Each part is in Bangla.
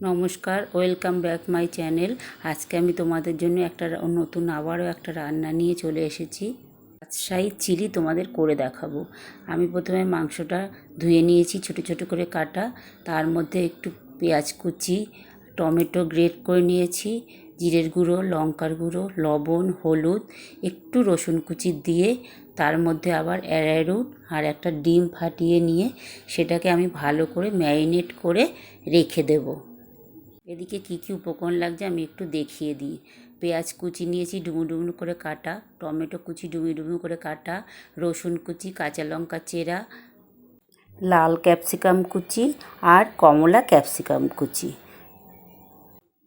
নমস্কার, ওয়েলকাম ব্যাক মাই চ্যানেল। আজকে আমি তোমাদের জন্য একটা নতুন আবারও একটা রান্না নিয়ে চলে এসেছি। রাজশাহী চিলি তোমাদের করে দেখাবো। আমি প্রথমে মাংসটা ধুয়ে নিয়েছি, ছোট ছোট করে কাটা। তার মধ্যে একটু পেঁয়াজ কুচি, টমেটো গ্রেট করে নিয়েছি, জিরের গুঁড়ো, লঙ্কার গুঁড়ো, লবণ, হলুদ, একটু রসুন কুচি দিয়ে তার মধ্যে আবার অ্যারারুট আর একটা ডিম ফাটিয়ে নিয়ে সেটাকে আমি ভালো করে ম্যারিনেট করে রেখে দেবো। এদিকে কী কী উপকরণ লাগছে আমি একটু দেখিয়ে দিই। পেঁয়াজ কুচি নিয়েছি, ডুমু ডুমু করে কাটা। টমেটো কুচি, ডুমু ডুমু করে কাটা। রসুন কুচি, কাঁচা লঙ্কা চেরা। লাল ক্যাপসিকাম কুচি আর কমলা ক্যাপসিকাম কুচি।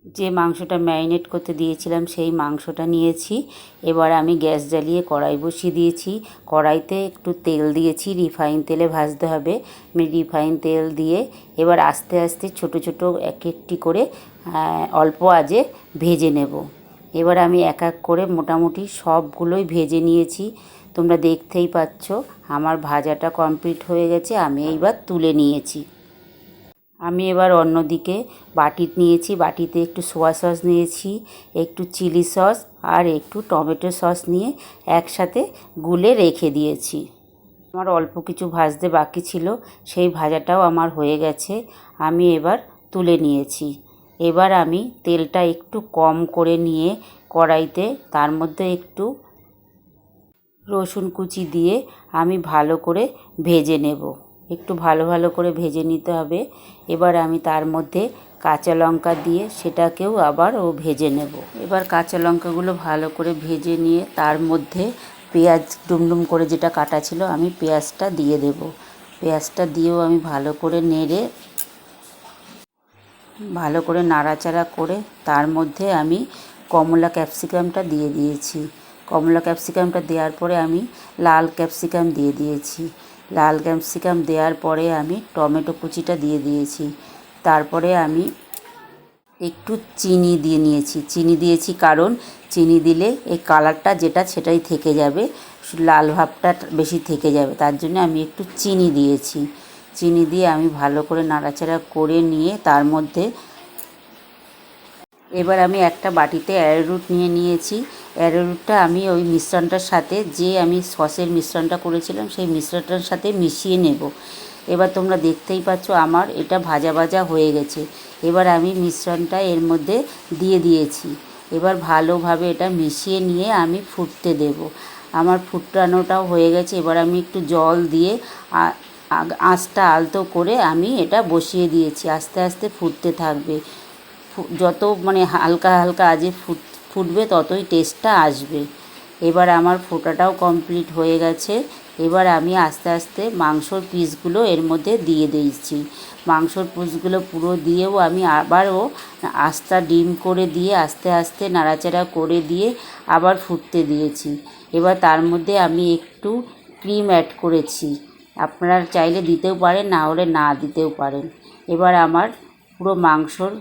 যে মাংসটা ম্যারিনেট করতে দিয়েছিলাম সেই মাংসটা নিয়েছি। এবার আমি গ্যাস জ্বালিয়ে কড়াই বসিয়ে দিয়েছি। কড়াইতে একটু তেল দিয়েছি, রিফাইন তেলে ভাজতে হবে। আমি রিফাইন তেল দিয়ে এবার আস্তে আস্তে ছোট ছোট এক একটি করে অল্প আজে ভেজে নেব। এবার আমি এক এক করে মোটামুটি সবগুলোই ভেজে নিয়েছি। তোমরা দেখতেই পাচ্ছ, আমার ভাজাটা কমপ্লিট হয়ে গেছে। আমি এইবার তুলে নিয়েছি। আমি এবার অন্যদিকে বাটি নিয়েছি, বাটিতে একটু সোয়া সস নিয়েছি, একটু চিলি সস আর একটু টমেটো সস নিয়ে একসাথে গুলে রেখে দিয়েছি। আমার অল্প কিছু ভাজতে বাকি ছিল, সেই ভাজাটাও আমার হয়ে গেছে, আমি এবার তুলে নিয়েছি। এবার আমি তেলটা একটু কম করে নিয়ে কড়াইতে, তার মধ্যে একটু রসুন কুচি দিয়ে আমি ভালো করে ভেজে নেব। একটু ভালো ভালো করে ভেজে নিতে হবে। এবার আমি তার মধ্যে কাঁচা লঙ্কা দিয়ে সেটাকেও আবার ও ভেজে নেব। এবার কাঁচা লঙ্কাগুলো ভালো করে ভেজে নিয়ে তার মধ্যে পেঁয়াজ ডুমডুম করে যেটা কাটা ছিল, আমি পেঁয়াজটা দিয়ে দেব। পেঁয়াজটা দিয়েও আমি ভালো করে নেড়ে, ভালো করে নাড়াচাড়া করে তার মধ্যে আমি কমলা ক্যাপসিকামটা দিয়ে দিয়েছি। কমলা ক্যাপসিকামটা দেওয়ার পরে আমি লাল ক্যাপসিকাম দিয়ে দিয়েছি। লাল ক্যাপসিকাম দেওয়ার পরে আমি টমেটো কুচিটা দিয়ে দিয়েছি। তারপরে আমি একটু চিনি দিয়ে নিয়েছি। চিনি দিয়েছি কারণ চিনি দিলে এই কালারটা যেটা সেটাই থেকে যাবে, লাল ভাবটা বেশি থেকে যাবে। তার জন্য আমি একটু চিনি দিয়েছি। চিনি দিয়ে আমি ভালো করে নাড়াচাড়া করে নিয়ে তার মধ্যে এবার আমি একটা বাটিতে অ্যারোরুট নিয়ে নিয়েছি। অ্যারোরুটটা আমি ওই মিশ্রণটার সাথে, যে আমি সসের মিশ্রণটা করেছিলাম, সেই মিশ্রণটার সাথে মিশিয়ে নেব। এবার তোমরা দেখতেই পাচ্ছ আমার এটা ভাজা ভাজা হয়ে গেছে। এবার আমি মিশ্রণটা এর মধ্যে দিয়ে দিয়েছি। এবার ভালোভাবে এটা মিশিয়ে নিয়ে আমি ফুটতে দেব। আমার ফুটানোটাও হয়ে গেছে। এবার আমি একটু জল দিয়ে আঁচটা আলতো করে আমি এটা বসিয়ে দিয়েছি। আস্তে আস্তে ফুটতে থাকবে। যত মানে হালকা হালকা আজে ফুট, ফুটবে ততই টেস্টটা আসবে। এবার আমার ফোটাটাও কমপ্লিট হয়ে গেছে। এবার আমি আস্তে আস্তে মাংসর পিসগুলো এর মধ্যে দিয়ে দিয়েছি। মাংসর পিসগুলো পুরো দিয়েও আমি আবারও আস্তা ডিম করে দিয়ে আস্তে আস্তে নাড়াচাড়া করে দিয়ে আবার ফুটতে দিয়েছি। এবার তার মধ্যে আমি একটু ক্রিম অ্যাড করেছি। আপনারা চাইলে দিতেও পারেন, না হলে না দিতেও পারেন। এবার আমার পুরো মাংসর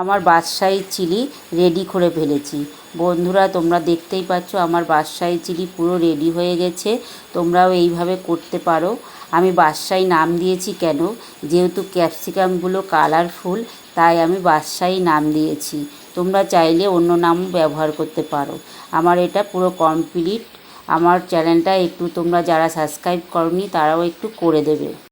আমার বাদশাহী চিলি রেডি করে ফেলেছি। বন্ধুরা, তোমরা দেখতেই পাচ্ছ আমার বাদশাহী চিলি পুরো রেডি হয়ে গেছে। তোমরাও এইভাবে করতে পারো। আমি বাদশাহী নাম দিয়েছি কেন? যেহেতু ক্যাপসিকামগুলো কালারফুল তাই আমি বাদশাহী নাম দিয়েছি। তোমরা চাইলে অন্য নামও ব্যবহার করতে পারো। আমার এটা পুরো কমপ্লিট আমার চ্যানেলটা একটু তোমরা যারা সাবস্ক্রাইব করনি, তারাও একটু করে দেবে।